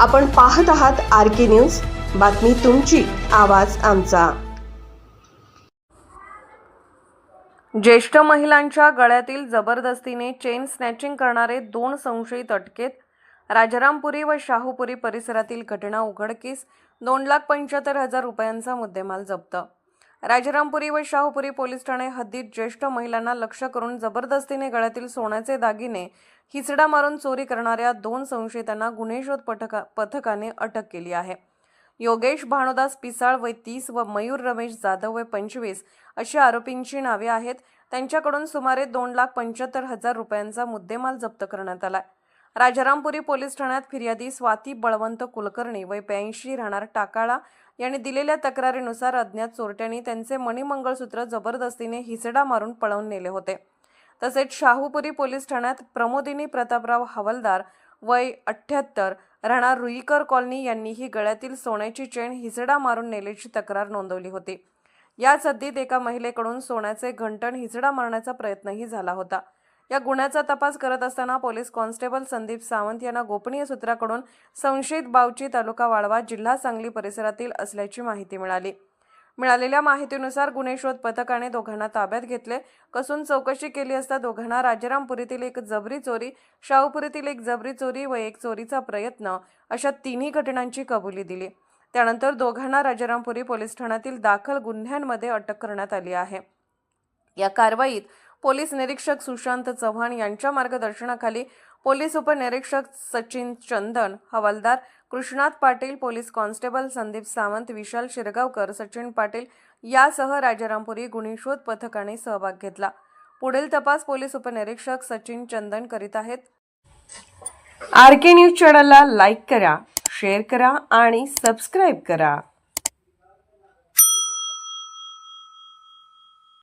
आपण पाहत आहात आर के न्यूज. बातमी तुमची आवाज आमचा. ज्येष्ठ महिलांच्या गळ्यातील जबरदस्तीने चेन स्नॅचिंग करणारे दोन संशयित अटकेत राजारामपुरी व शाहूपुरी परिसरातील घटना उघडकीस दोन लाख पंच्याहत्तर हजार रुपयांचा मुद्देमाल जप्त. राजारामपुरी व शाहूपुरी पोलीस ठाणे हद्दीत ज्येष्ठ महिलांना लक्ष करून जबरदस्तीने गळ्यातील सोन्याचे दागिने हिसडा मारून चोरी करणाऱ्या दोन संशयितांना गुन्हे शोध पथका पथकाने अटक केली आहे. योगेश भानुदास पिसाळ वय तीस व मयूर रमेश जाधव वय पंचवीस अशी आरोपींची नावे आहेत. त्यांच्याकडून सुमारे दोन लाख पंच्याहत्तर हजार रुपयांचा मुद्देमाल जप्त करण्यात आला आहे. राजारामपुरी पोलीस ठाण्यात फिर्यादी स्वाती बळवंत कुलकर्णी वय ब्याऐंशी राहणार टाकाळा यांनी दिलेल्या तक्रारीनुसार अज्ञात चोरट्यांनी त्यांचे मणिमंगळसूत्र जबरदस्तीने हिसडा मारून पळवून नेले होते. तसेच शाहूपुरी पोलीस ठाण्यात प्रमोदिनी प्रतापराव हवलदार वय अठ्ठ्याहत्तर राहणार रुईकर कॉलनी यांनीही गळ्यातील सोन्याची चेन हिसडा मारून नेल्याची तक्रार नोंदवली होती. याच हद्दीत एका महिलेकडून सोन्याचे घंटण हिसडा मारण्याचा प्रयत्नही झाला होता. या गुन्ह्याचा तपास करत असताना पोलीस कॉन्स्टेबल संदीप सावंत यांना गोपनीय सूत्राकडून संशयित बावची तालुका वाळवा जिल्हा सांगली परिसरातील असल्याची माहिती मिळाली. मिळालेल्या माहितीनुसार गुन्हे शोध पथकाने दोघांना ताब्यात घेतले. कसून चौकशी केली असता दोघांना राजारामपुरीतील एक जबरी चोरी शाहूपुरीतील एक जबरी चोरी व एक चोरीचा प्रयत्न अशा तिन्ही घटनांची कबुली दिली. त्यानंतर दोघांना राजारामपुरी पोलीस ठाण्यातील दाखल गुन्ह्यांमध्ये अटक करण्यात आली आहे. या कारवाईत पोलीस निरीक्षक सुशांत चव्हाण यांच्या मार्गदर्शनाखाली पोलीस उपनिरीक्षक सचिन चंदन हवालदार कृष्णात पाटील पोलीस कॉन्स्टेबल संदीप सावंत विशाल शिरगावकर सचिन पाटील यासह राजारामपुरी गुन्हे शोध पथकाने सहभाग घेतला. पुढील तपास पोलीस उपनिरीक्षक सचिन चंदन करीत आहेत. आर के न्यूज चॅनलला लाईक करा शेअर करा आणि सबस्क्राईब करा.